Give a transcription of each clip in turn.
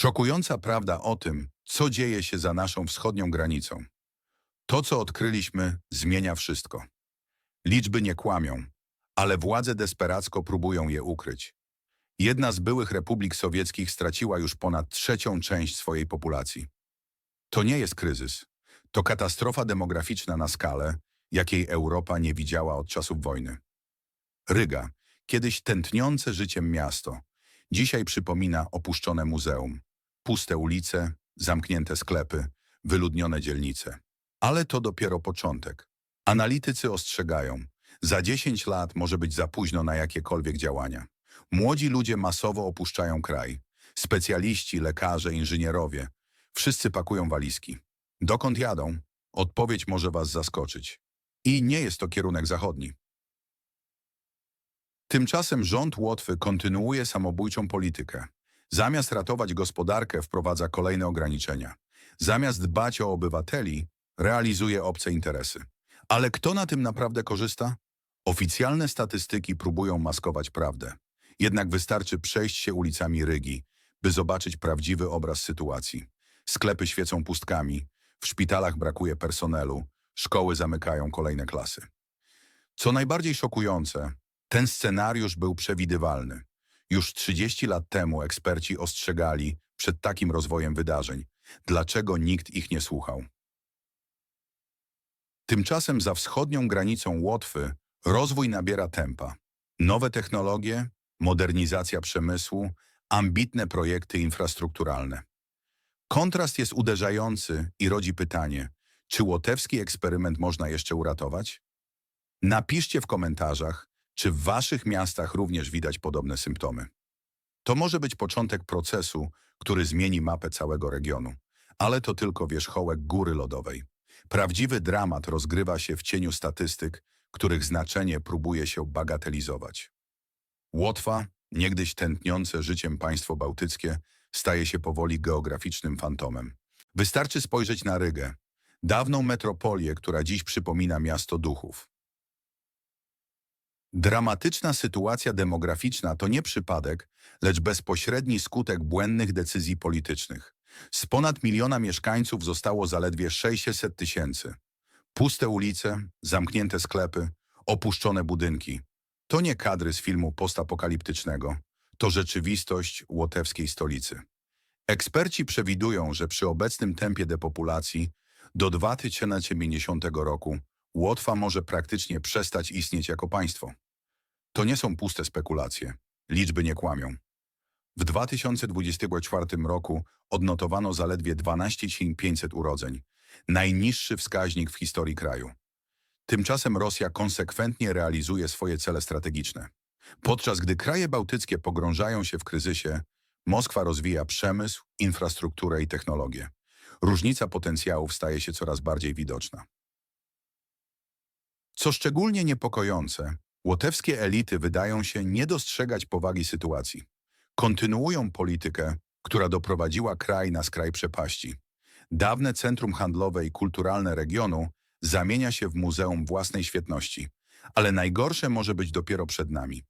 Szokująca prawda o tym, co dzieje się za naszą wschodnią granicą. To, co odkryliśmy, zmienia wszystko. Liczby nie kłamią, ale władze desperacko próbują je ukryć. Jedna z byłych republik sowieckich straciła już ponad trzecią część swojej populacji. To nie jest kryzys. To katastrofa demograficzna na skalę, jakiej Europa nie widziała od czasów wojny. Ryga, kiedyś tętniące życiem miasto, dzisiaj przypomina opuszczone muzeum. Puste ulice, zamknięte sklepy, wyludnione dzielnice. Ale to dopiero początek. Analitycy ostrzegają, za 10 lat może być za późno na jakiekolwiek działania. Młodzi ludzie masowo opuszczają kraj. Specjaliści, lekarze, inżynierowie. Wszyscy pakują walizki. Dokąd jadą? Odpowiedź może was zaskoczyć. I nie jest to kierunek zachodni. Tymczasem rząd Łotwy kontynuuje samobójczą politykę. Zamiast ratować gospodarkę, wprowadza kolejne ograniczenia. Zamiast dbać o obywateli, realizuje obce interesy. Ale kto na tym naprawdę korzysta? Oficjalne statystyki próbują maskować prawdę. Jednak wystarczy przejść się ulicami Rygi, by zobaczyć prawdziwy obraz sytuacji. Sklepy świecą pustkami, w szpitalach brakuje personelu, szkoły zamykają kolejne klasy. Co najbardziej szokujące, ten scenariusz był przewidywalny. Już 30 lat temu eksperci ostrzegali przed takim rozwojem wydarzeń. Dlaczego nikt ich nie słuchał? Tymczasem za wschodnią granicą Łotwy rozwój nabiera tempa. Nowe technologie, modernizacja przemysłu, ambitne projekty infrastrukturalne. Kontrast jest uderzający i rodzi pytanie, czy łotewski eksperyment można jeszcze uratować? Napiszcie w komentarzach, czy w waszych miastach również widać podobne symptomy. To może być początek procesu, który zmieni mapę całego regionu, ale to tylko wierzchołek góry lodowej. Prawdziwy dramat rozgrywa się w cieniu statystyk, których znaczenie próbuje się bagatelizować. Łotwa, niegdyś tętniące życiem państwo bałtyckie, staje się powoli geograficznym fantomem. Wystarczy spojrzeć na Rygę, dawną metropolię, która dziś przypomina miasto duchów. Dramatyczna sytuacja demograficzna to nie przypadek, lecz bezpośredni skutek błędnych decyzji politycznych. Z ponad miliona mieszkańców zostało zaledwie 600 tysięcy. Puste ulice, zamknięte sklepy, opuszczone budynki. To nie kadry z filmu postapokaliptycznego. To rzeczywistość łotewskiej stolicy. Eksperci przewidują, że przy obecnym tempie depopulacji do 2050 roku Łotwa może praktycznie przestać istnieć jako państwo. To nie są puste spekulacje. Liczby nie kłamią. W 2024 roku odnotowano zaledwie 12 500 urodzeń, najniższy wskaźnik w historii kraju. Tymczasem Rosja konsekwentnie realizuje swoje cele strategiczne. Podczas gdy kraje bałtyckie pogrążają się w kryzysie, Moskwa rozwija przemysł, infrastrukturę i technologię. Różnica potencjałów staje się coraz bardziej widoczna. Co szczególnie niepokojące, łotewskie elity wydają się nie dostrzegać powagi sytuacji. Kontynuują politykę, która doprowadziła kraj na skraj przepaści. Dawne centrum handlowe i kulturalne regionu zamienia się w muzeum własnej świetności. Ale najgorsze może być dopiero przed nami.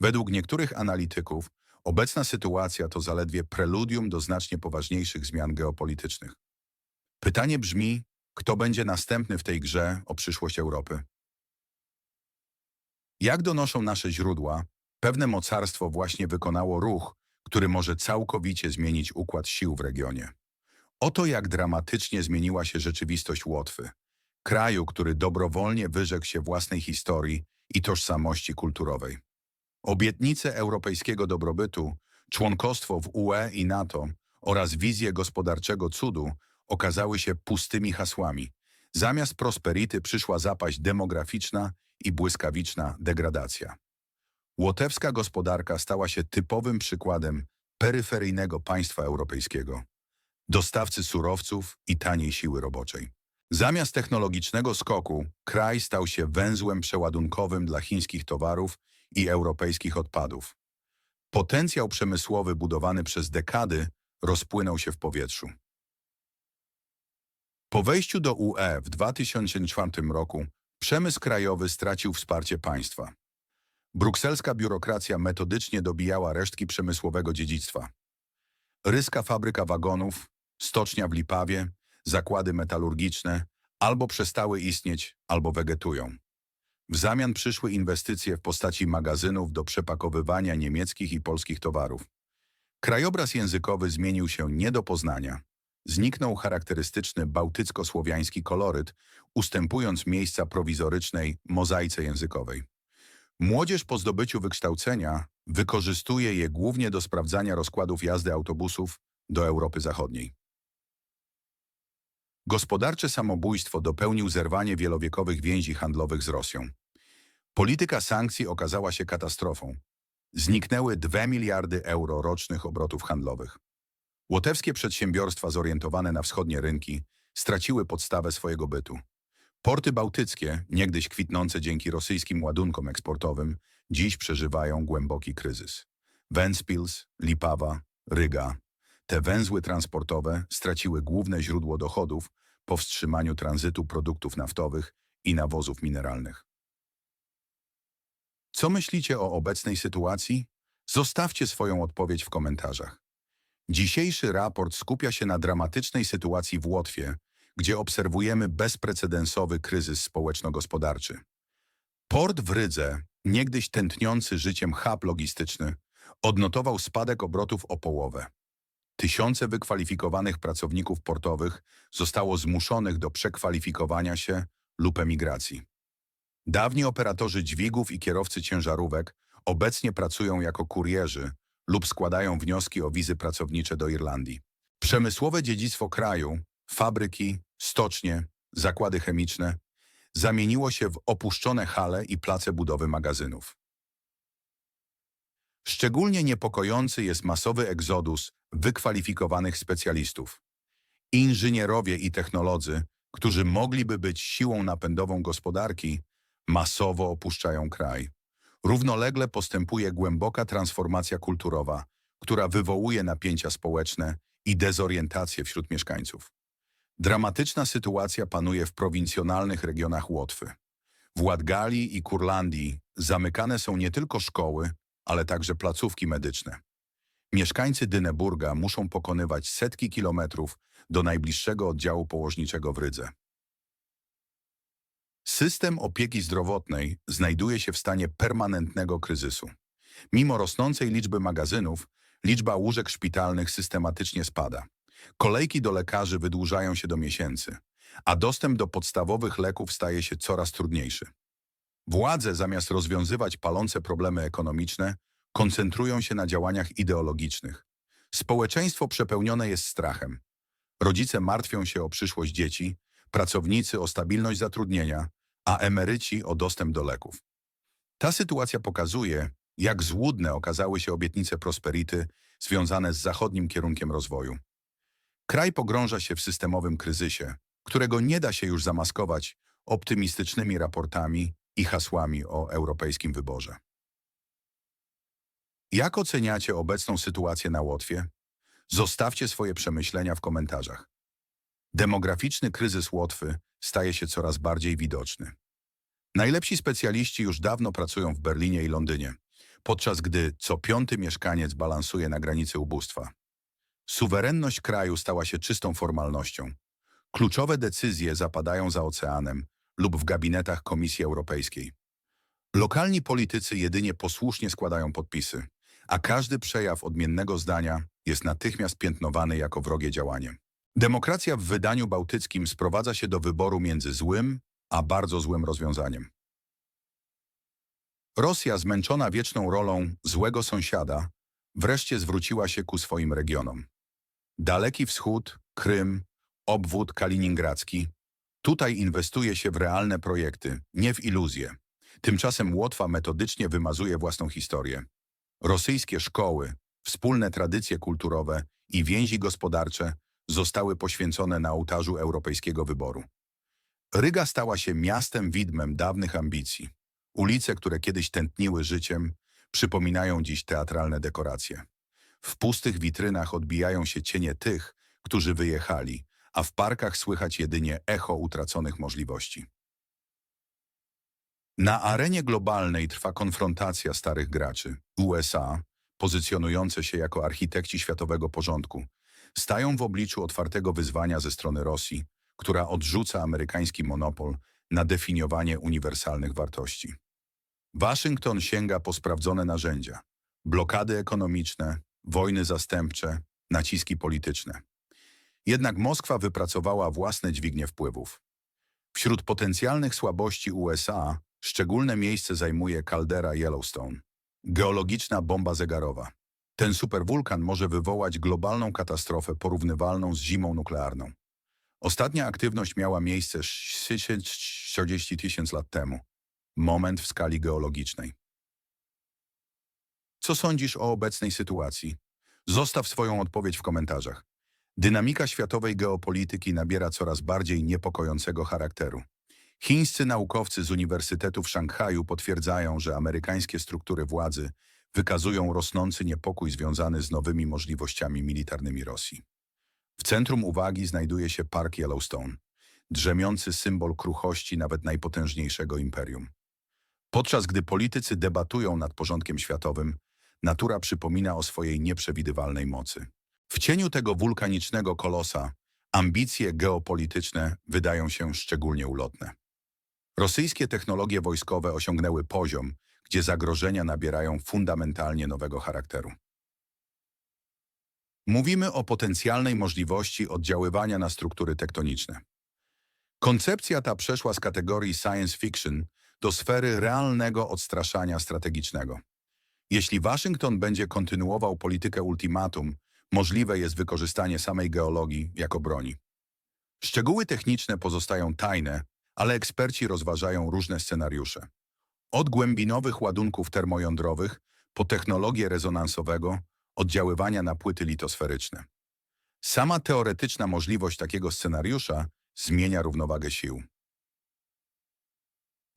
Według niektórych analityków obecna sytuacja to zaledwie preludium do znacznie poważniejszych zmian geopolitycznych. Pytanie brzmi, kto będzie następny w tej grze o przyszłość Europy? Jak donoszą nasze źródła, pewne mocarstwo właśnie wykonało ruch, który może całkowicie zmienić układ sił w regionie. Oto jak dramatycznie zmieniła się rzeczywistość Łotwy, kraju, który dobrowolnie wyrzekł się własnej historii i tożsamości kulturowej. Obietnice europejskiego dobrobytu, członkostwo w UE i NATO oraz wizje gospodarczego cudu okazały się pustymi hasłami. Zamiast prosperity przyszła zapaść demograficzna i błyskawiczna degradacja. Łotewska gospodarka stała się typowym przykładem peryferyjnego państwa europejskiego, dostawcy surowców i taniej siły roboczej. Zamiast technologicznego skoku, kraj stał się węzłem przeładunkowym dla chińskich towarów i europejskich odpadów. Potencjał przemysłowy budowany przez dekady rozpłynął się w powietrzu. Po wejściu do UE w 2004 roku przemysł krajowy stracił wsparcie państwa. Brukselska biurokracja metodycznie dobijała resztki przemysłowego dziedzictwa. Ryska fabryka wagonów, stocznia w Lipawie, zakłady metalurgiczne albo przestały istnieć, albo wegetują. W zamian przyszły inwestycje w postaci magazynów do przepakowywania niemieckich i polskich towarów. Krajobraz językowy zmienił się nie do poznania. Zniknął charakterystyczny bałtycko-słowiański koloryt, ustępując miejsca prowizorycznej mozaice językowej. Młodzież po zdobyciu wykształcenia wykorzystuje je głównie do sprawdzania rozkładów jazdy autobusów do Europy Zachodniej. Gospodarcze samobójstwo dopełnił zerwanie wielowiekowych więzi handlowych z Rosją. Polityka sankcji okazała się katastrofą. Zniknęły 2 miliardy euro rocznych obrotów handlowych. Łotewskie przedsiębiorstwa zorientowane na wschodnie rynki straciły podstawę swojego bytu. Porty bałtyckie, niegdyś kwitnące dzięki rosyjskim ładunkom eksportowym, dziś przeżywają głęboki kryzys. Ventspils, Lipawa, Ryga. Te węzły transportowe straciły główne źródło dochodów po wstrzymaniu tranzytu produktów naftowych i nawozów mineralnych. Co myślicie o obecnej sytuacji? Zostawcie swoją odpowiedź w komentarzach. Dzisiejszy raport skupia się na dramatycznej sytuacji w Łotwie, gdzie obserwujemy bezprecedensowy kryzys społeczno-gospodarczy. Port w Rydze, niegdyś tętniący życiem hub logistyczny, odnotował spadek obrotów o połowę. Tysiące wykwalifikowanych pracowników portowych zostało zmuszonych do przekwalifikowania się lub emigracji. Dawni operatorzy dźwigów i kierowcy ciężarówek obecnie pracują jako kurierzy lub składają wnioski o wizy pracownicze do Irlandii. Przemysłowe dziedzictwo kraju, fabryki, stocznie, zakłady chemiczne zamieniło się w opuszczone hale i place budowy magazynów. Szczególnie niepokojący jest masowy egzodus wykwalifikowanych specjalistów. Inżynierowie i technolodzy, którzy mogliby być siłą napędową gospodarki, masowo opuszczają kraj. Równolegle postępuje głęboka transformacja kulturowa, która wywołuje napięcia społeczne i dezorientację wśród mieszkańców. Dramatyczna sytuacja panuje w prowincjonalnych regionach Łotwy. W Ładgali i Kurlandii zamykane są nie tylko szkoły, ale także placówki medyczne. Mieszkańcy Dyneburga muszą pokonywać setki kilometrów do najbliższego oddziału położniczego w Rydze. System opieki zdrowotnej znajduje się w stanie permanentnego kryzysu. Mimo rosnącej liczby magazynów, liczba łóżek szpitalnych systematycznie spada. Kolejki do lekarzy wydłużają się do miesięcy, a dostęp do podstawowych leków staje się coraz trudniejszy. Władze, zamiast rozwiązywać palące problemy ekonomiczne, koncentrują się na działaniach ideologicznych. Społeczeństwo przepełnione jest strachem. Rodzice martwią się o przyszłość dzieci, pracownicy o stabilność zatrudnienia, a emeryci o dostęp do leków. Ta sytuacja pokazuje, jak złudne okazały się obietnice prosperity związane z zachodnim kierunkiem rozwoju. Kraj pogrąża się w systemowym kryzysie, którego nie da się już zamaskować optymistycznymi raportami i hasłami o europejskim wyborze. Jak oceniacie obecną sytuację na Łotwie? Zostawcie swoje przemyślenia w komentarzach. Demograficzny kryzys Łotwy staje się coraz bardziej widoczny. Najlepsi specjaliści już dawno pracują w Berlinie i Londynie, podczas gdy co piąty mieszkaniec balansuje na granicy ubóstwa. Suwerenność kraju stała się czystą formalnością. Kluczowe decyzje zapadają za oceanem lub w gabinetach Komisji Europejskiej. Lokalni politycy jedynie posłusznie składają podpisy, a każdy przejaw odmiennego zdania jest natychmiast piętnowany jako wrogie działanie. Demokracja w wydaniu bałtyckim sprowadza się do wyboru między złym a bardzo złym rozwiązaniem. Rosja, zmęczona wieczną rolą złego sąsiada, wreszcie zwróciła się ku swoim regionom. Daleki Wschód, Krym, obwód kaliningradzki. Tutaj inwestuje się w realne projekty, nie w iluzje. Tymczasem Łotwa metodycznie wymazuje własną historię. Rosyjskie szkoły, wspólne tradycje kulturowe i więzi gospodarcze zostały poświęcone na ołtarzu europejskiego wyboru. Ryga stała się miastem widmem dawnych ambicji. Ulice, które kiedyś tętniły życiem, przypominają dziś teatralne dekoracje. W pustych witrynach odbijają się cienie tych, którzy wyjechali, a w parkach słychać jedynie echo utraconych możliwości. Na arenie globalnej trwa konfrontacja starych graczy USA, pozycjonujące się jako architekci światowego porządku, stają w obliczu otwartego wyzwania ze strony Rosji, która odrzuca amerykański monopol na definiowanie uniwersalnych wartości. Waszyngton sięga po sprawdzone narzędzia. Blokady ekonomiczne, wojny zastępcze, naciski polityczne. Jednak Moskwa wypracowała własne dźwignie wpływów. Wśród potencjalnych słabości USA szczególne miejsce zajmuje kaldera Yellowstone, geologiczna bomba zegarowa. Ten superwulkan może wywołać globalną katastrofę porównywalną z zimą nuklearną. Ostatnia aktywność miała miejsce 40 tysięcy lat temu. Moment w skali geologicznej. Co sądzisz o obecnej sytuacji? Zostaw swoją odpowiedź w komentarzach. Dynamika światowej geopolityki nabiera coraz bardziej niepokojącego charakteru. Chińscy naukowcy z Uniwersytetu w Szanghaju potwierdzają, że amerykańskie struktury władzy wykazują rosnący niepokój związany z nowymi możliwościami militarnymi Rosji. W centrum uwagi znajduje się Park Yellowstone, drzemiący symbol kruchości nawet najpotężniejszego imperium. Podczas gdy politycy debatują nad porządkiem światowym, natura przypomina o swojej nieprzewidywalnej mocy. W cieniu tego wulkanicznego kolosa ambicje geopolityczne wydają się szczególnie ulotne. Rosyjskie technologie wojskowe osiągnęły poziom, gdzie zagrożenia nabierają fundamentalnie nowego charakteru. Mówimy o potencjalnej możliwości oddziaływania na struktury tektoniczne. Koncepcja ta przeszła z kategorii science fiction do sfery realnego odstraszania strategicznego. Jeśli Waszyngton będzie kontynuował politykę ultimatum, możliwe jest wykorzystanie samej geologii jako broni. Szczegóły techniczne pozostają tajne, ale eksperci rozważają różne scenariusze. Od głębinowych ładunków termojądrowych po technologię rezonansowego, oddziaływania na płyty litosferyczne. Sama teoretyczna możliwość takiego scenariusza zmienia równowagę sił.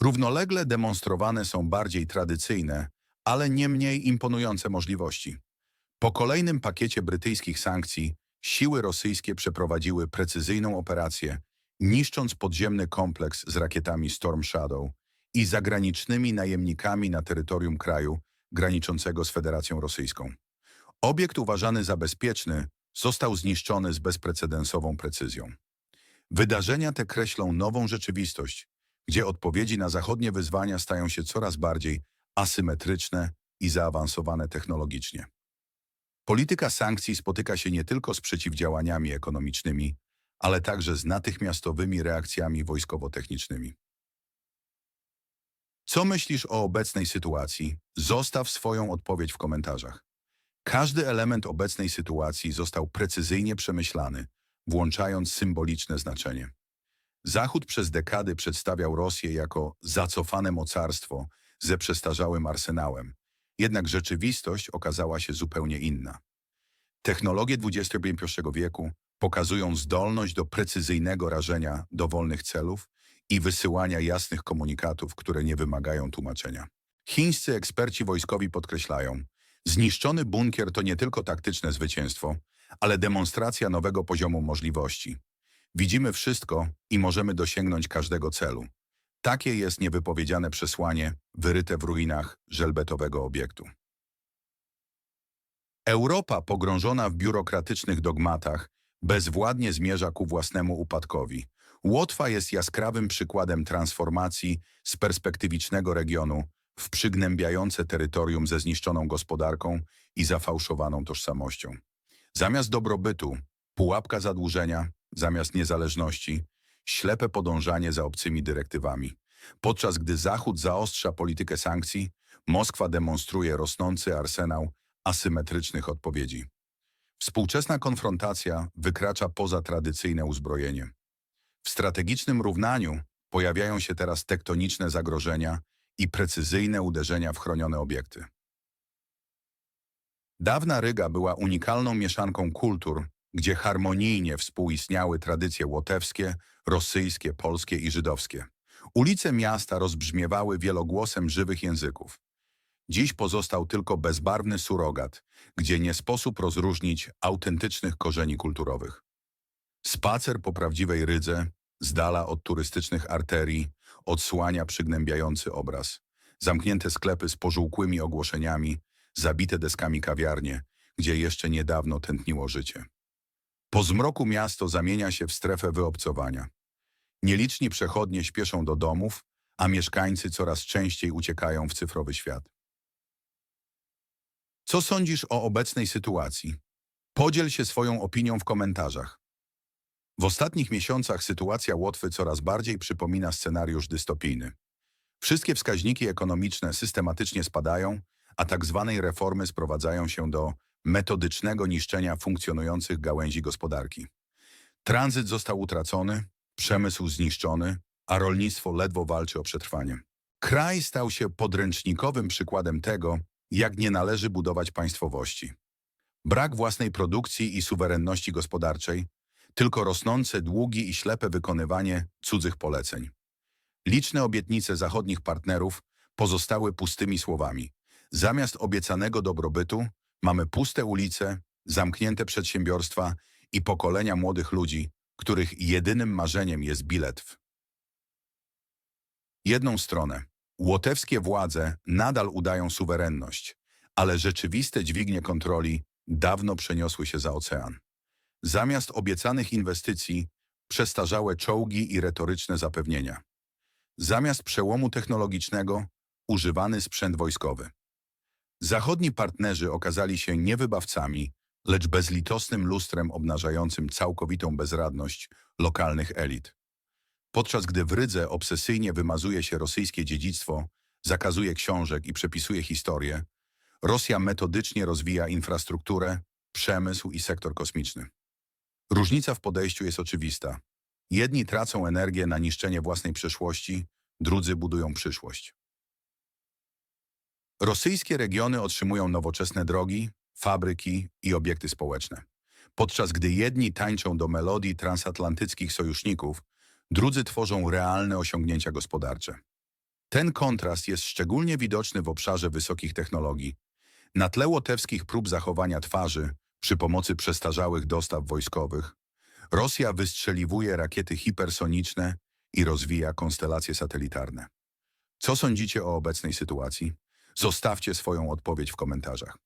Równolegle demonstrowane są bardziej tradycyjne, ale nie mniej imponujące możliwości. Po kolejnym pakiecie brytyjskich sankcji siły rosyjskie przeprowadziły precyzyjną operację, niszcząc podziemny kompleks z rakietami Storm Shadow i zagranicznymi najemnikami na terytorium kraju graniczącego z Federacją Rosyjską. Obiekt uważany za bezpieczny został zniszczony z bezprecedensową precyzją. Wydarzenia te kreślą nową rzeczywistość, gdzie odpowiedzi na zachodnie wyzwania stają się coraz bardziej asymetryczne i zaawansowane technologicznie. Polityka sankcji spotyka się nie tylko z przeciwdziałaniami ekonomicznymi, ale także z natychmiastowymi reakcjami wojskowo-technicznymi. Co myślisz o obecnej sytuacji? Zostaw swoją odpowiedź w komentarzach. Każdy element obecnej sytuacji został precyzyjnie przemyślany, włączając symboliczne znaczenie. Zachód przez dekady przedstawiał Rosję jako zacofane mocarstwo ze przestarzałym arsenałem, jednak rzeczywistość okazała się zupełnie inna. Technologie XXI wieku pokazują zdolność do precyzyjnego rażenia dowolnych celów i wysyłania jasnych komunikatów, które nie wymagają tłumaczenia. Chińscy eksperci wojskowi podkreślają, zniszczony bunkier to nie tylko taktyczne zwycięstwo, ale demonstracja nowego poziomu możliwości. Widzimy wszystko i możemy dosięgnąć każdego celu. Takie jest niewypowiedziane przesłanie wyryte w ruinach żelbetowego obiektu. Europa pogrążona w biurokratycznych dogmatach bezwładnie zmierza ku własnemu upadkowi. Łotwa jest jaskrawym przykładem transformacji z perspektywicznego regionu w przygnębiające terytorium ze zniszczoną gospodarką i zafałszowaną tożsamością. Zamiast dobrobytu, pułapka zadłużenia, zamiast niezależności, ślepe podążanie za obcymi dyrektywami. Podczas gdy Zachód zaostrza politykę sankcji, Moskwa demonstruje rosnący arsenał asymetrycznych odpowiedzi. Współczesna konfrontacja wykracza poza tradycyjne uzbrojenie. W strategicznym równaniu pojawiają się teraz tektoniczne zagrożenia i precyzyjne uderzenia w chronione obiekty. Dawna Ryga była unikalną mieszanką kultur, gdzie harmonijnie współistniały tradycje łotewskie, rosyjskie, polskie i żydowskie. Ulice miasta rozbrzmiewały wielogłosem żywych języków. Dziś pozostał tylko bezbarwny surogat, gdzie nie sposób rozróżnić autentycznych korzeni kulturowych. Spacer po prawdziwej Rydze, z dala od turystycznych arterii, odsłania przygnębiający obraz. Zamknięte sklepy z pożółkłymi ogłoszeniami, zabite deskami kawiarnie, gdzie jeszcze niedawno tętniło życie. Po zmroku miasto zamienia się w strefę wyobcowania. Nieliczni przechodnie śpieszą do domów, a mieszkańcy coraz częściej uciekają w cyfrowy świat. Co sądzisz o obecnej sytuacji? Podziel się swoją opinią w komentarzach. W ostatnich miesiącach sytuacja Łotwy coraz bardziej przypomina scenariusz dystopijny. Wszystkie wskaźniki ekonomiczne systematycznie spadają, a tak zwanej reformy sprowadzają się do metodycznego niszczenia funkcjonujących gałęzi gospodarki. Tranzyt został utracony, przemysł zniszczony, a rolnictwo ledwo walczy o przetrwanie. Kraj stał się podręcznikowym przykładem tego, jak nie należy budować państwowości. Brak własnej produkcji i suwerenności gospodarczej, tylko rosnące długi i ślepe wykonywanie cudzych poleceń. Liczne obietnice zachodnich partnerów pozostały pustymi słowami. Zamiast obiecanego dobrobytu mamy puste ulice, zamknięte przedsiębiorstwa i pokolenia młodych ludzi, których jedynym marzeniem jest bilet w jedną stronę. Łotewskie władze nadal udają suwerenność, ale rzeczywiste dźwignie kontroli dawno przeniosły się za ocean. Zamiast obiecanych inwestycji, przestarzałe czołgi i retoryczne zapewnienia. Zamiast przełomu technologicznego, używany sprzęt wojskowy. Zachodni partnerzy okazali się nie wybawcami, lecz bezlitosnym lustrem obnażającym całkowitą bezradność lokalnych elit. Podczas gdy w Rydze obsesyjnie wymazuje się rosyjskie dziedzictwo, zakazuje książek i przepisuje historię, Rosja metodycznie rozwija infrastrukturę, przemysł i sektor kosmiczny. Różnica w podejściu jest oczywista. Jedni tracą energię na niszczenie własnej przeszłości, drudzy budują przyszłość. Rosyjskie regiony otrzymują nowoczesne drogi, fabryki i obiekty społeczne. Podczas gdy jedni tańczą do melodii transatlantyckich sojuszników, drudzy tworzą realne osiągnięcia gospodarcze. Ten kontrast jest szczególnie widoczny w obszarze wysokich technologii. Na tle łotewskich prób zachowania twarzy przy pomocy przestarzałych dostaw wojskowych, Rosja wystrzeliwuje rakiety hipersoniczne i rozwija konstelacje satelitarne. Co sądzicie o obecnej sytuacji? Zostawcie swoją odpowiedź w komentarzach.